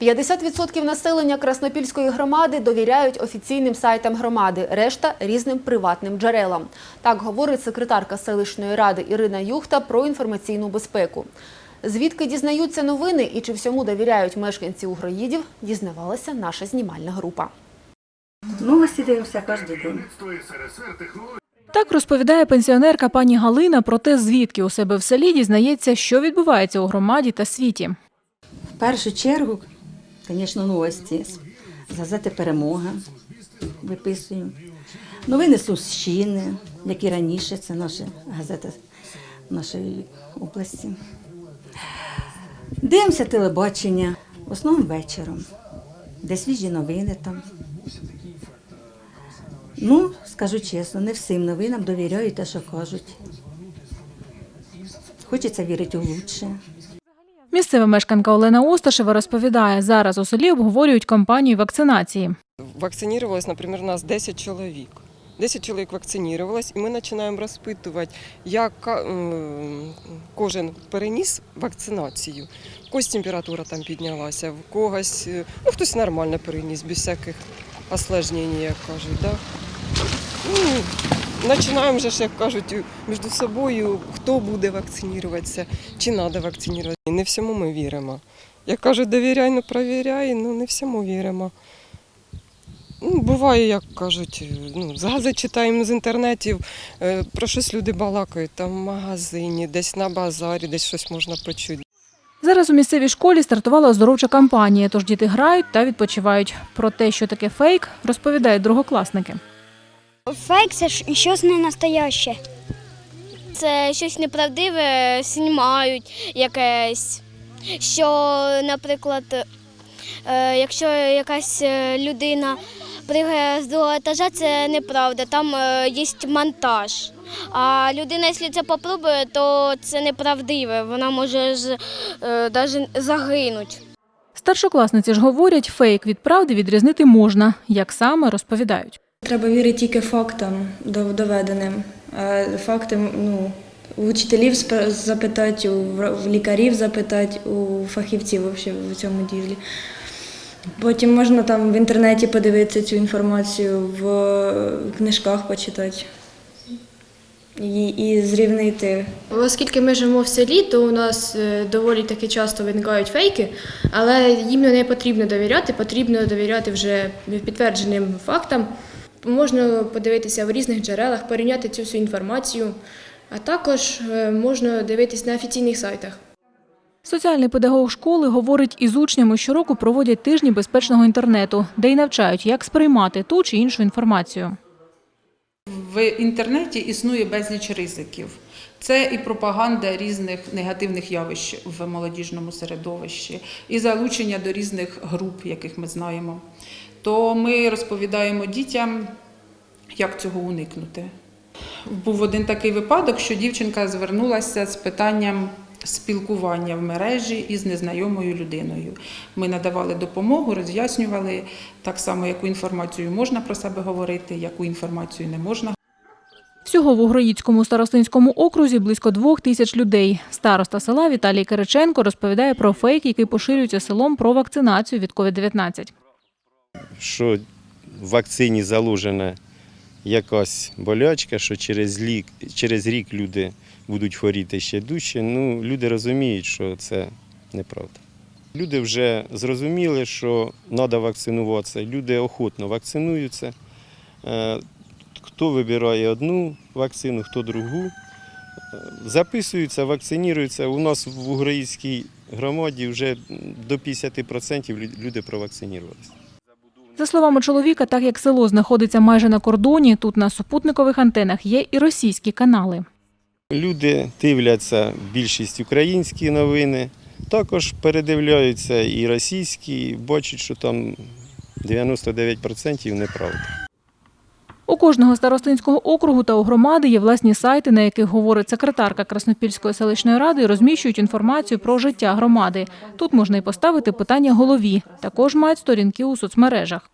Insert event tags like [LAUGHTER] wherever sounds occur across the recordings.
50% населення Краснопільської громади довіряють офіційним сайтам громади, решта різним приватним джерелам. Так говорить секретарка селищної ради Ірина Юхта про інформаційну безпеку. Звідки дізнаються новини і чи всьому довіряють мешканці Угроїдів, дізнавалася наша знімальна група. Новості дивимося кожен день. Так розповідає пенсіонерка пані Галина про те, звідки у себе в селі дізнається, що відбувається у громаді та світі. В першу чергу, звісно, новості з газети Перемога виписую. Новини Сущини, як і раніше, це наша газета нашої області. Дивимося телебачення, в основному вечором, де свіжі новини там. Ну, скажу чесно, не всім новинам довіряю те, що кажуть. Хочеться вірити у лучше. Місцева мешканка Олена Осташева розповідає, зараз у селі обговорюють кампанію вакцинації. Вакцинировалось, например, у нас 10 чоловік. 10 чоловік вакцинировалось, і ми починаємо розпитувати, як кожен переніс вакцинацію. В когось температура там піднялася, в когось, е, ну хтось нормально переніс, без всяких осложнень, як кажуть. Да? Починаємо вже, як кажуть, між собою, хто буде вакцинуватися, чи треба вакцинувати. Не всьому ми віримо. Як кажуть, довіряй, ну провіряй, ну не всьому віримо. Ну, буває, як кажуть, ну, з читаємо з інтернетів, е, про щось люди балакають там в магазині, десь на базарі, десь щось можна почути. Зараз у місцевій школі стартувала оздоровча кампанія, тож діти грають та відпочивають. Про те, що таке фейк, розповідають другокласники. Фейк це ж щось не настояще. Це щось неправдиве знімають якесь. Що, наприклад, е, якщо якась е, людина пригає з другого етажа, це неправда, там е, є монтаж. А людина, якщо це попробує, то це неправдиве, вона може ж навіть загинути. Старшокласниці ж говорять, фейк від правди відрізнити можна, як саме розповідають. Треба вірити тільки фактам доведеним. Факти, ну, у вчителів запитати, у лікарів запитати, у фахівців в цьому ділі. Потім можна там в інтернеті подивитися цю інформацію, в книжках почитати і, і зрівнити Оскільки ми живемо в селі, то у нас е, доволі таки часто виникають фейки, але їм не потрібно довіряти, потрібно довіряти вже підтвердженим фактам. Можна подивитися в різних джерелах, порівняти цю всю інформацію, а також е, можна дивитись на офіційних сайтах. Соціальний педагог школи говорить, із учнями щороку проводять тижні безпечного інтернету, де й навчають, як сприймати ту чи іншу інформацію. В інтернеті існує безліч ризиків. Це і пропаганда різних негативних явищ в молодіжному середовищі, і залучення до різних груп, яких ми знаємо. То ми розповідаємо дітям, як цього уникнути. Був один такий випадок, що дівчинка звернулася з питанням спілкування в мережі із незнайомою людиною. Ми надавали допомогу, роз'яснювали так само, яку інформацію можна про себе говорити, яку інформацію не можна Всього в Угроїцькому старостинському окрузі близько двох тисяч людей. Староста села Віталій Кириченко розповідає про фейк, який поширюється селом про вакцинацію від COVID-19. що в вакцині заложена якась болячка, що через рік, через рік люди будуть хворіти ще дужче. Ну, люди розуміють, що це неправда. Люди вже зрозуміли, що треба вакцинуватися. Люди охотно вакцинуються. Хто вибирає одну вакцину, хто другу. Записуються, вакциніруються. У нас в українській громаді вже до 50% люди провакцинувалися. За словами чоловіка, так як село знаходиться майже на кордоні, тут на супутникових антенах є і російські канали. Люди дивляться більшість українські новини, також передивляються і російські, бачать, що там 99% неправда. У кожного старостинського округу та у громади є власні сайти, на яких говорить секретарка Краснопільської селищної ради, розміщують інформацію про життя громади. Тут можна і поставити питання голові. Також мають сторінки у соцмережах.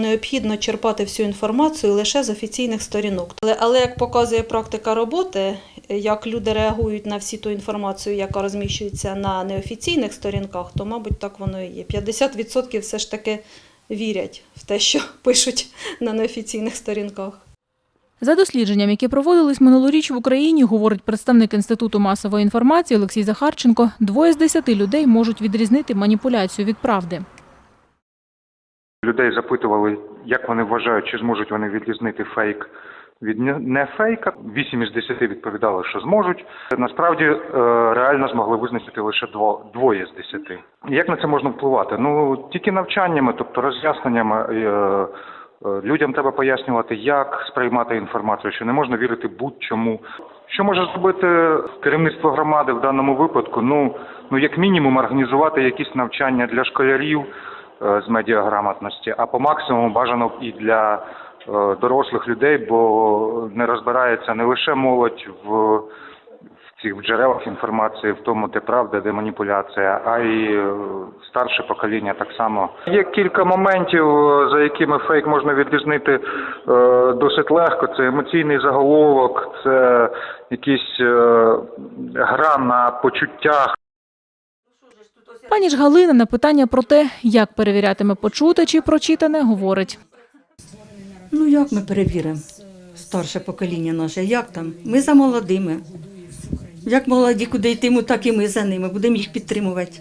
Необхідно черпати всю інформацію лише з офіційних сторінок. Але, але як показує практика роботи, як люди реагують на всі ту інформацію, яка розміщується на неофіційних сторінках, то, мабуть, так воно і є. 50% все ж таки вірять в те, що [LAUGHS] пишуть на неофіційних сторінках. За дослідженням, які проводились минулоріч в Україні, говорить представник Інституту масової інформації Олексій Захарченко, двоє з десяти людей можуть відрізнити маніпуляцію від правди. Людей запитували, як вони вважають, чи зможуть вони відрізнити фейк від не- фейка. Вісім із десяти відповідали, що зможуть. Насправді е, реально змогли визначити лише дво- двоє з десяти. Як на це можна впливати? Ну тільки навчаннями, тобто роз'ясненнями. е, е, Людям треба пояснювати, як сприймати інформацію, що не можна вірити будь-чому. Що може зробити керівництво громади в даному випадку? Ну, ну як мінімум, організувати якісь навчання для школярів з медіаграмотності, а по максимуму бажано і для дорослих людей, бо не розбирається не лише молодь в, цих джерелах інформації, в тому, де правда, де маніпуляція, а й е, старше покоління так само. Є кілька моментів, е, за якими фейк можна відрізнити е, досить легко. Це емоційний заголовок, це якісь е, гра на почуттях. Пані ж Галина на питання про те, як перевірятиме почуте чи прочитане, говорить. Ну як ми перевіримо старше покоління наше? Як там? Ми за молодими. Як молоді куди йтимуть, так і ми за ними. Будемо їх підтримувати.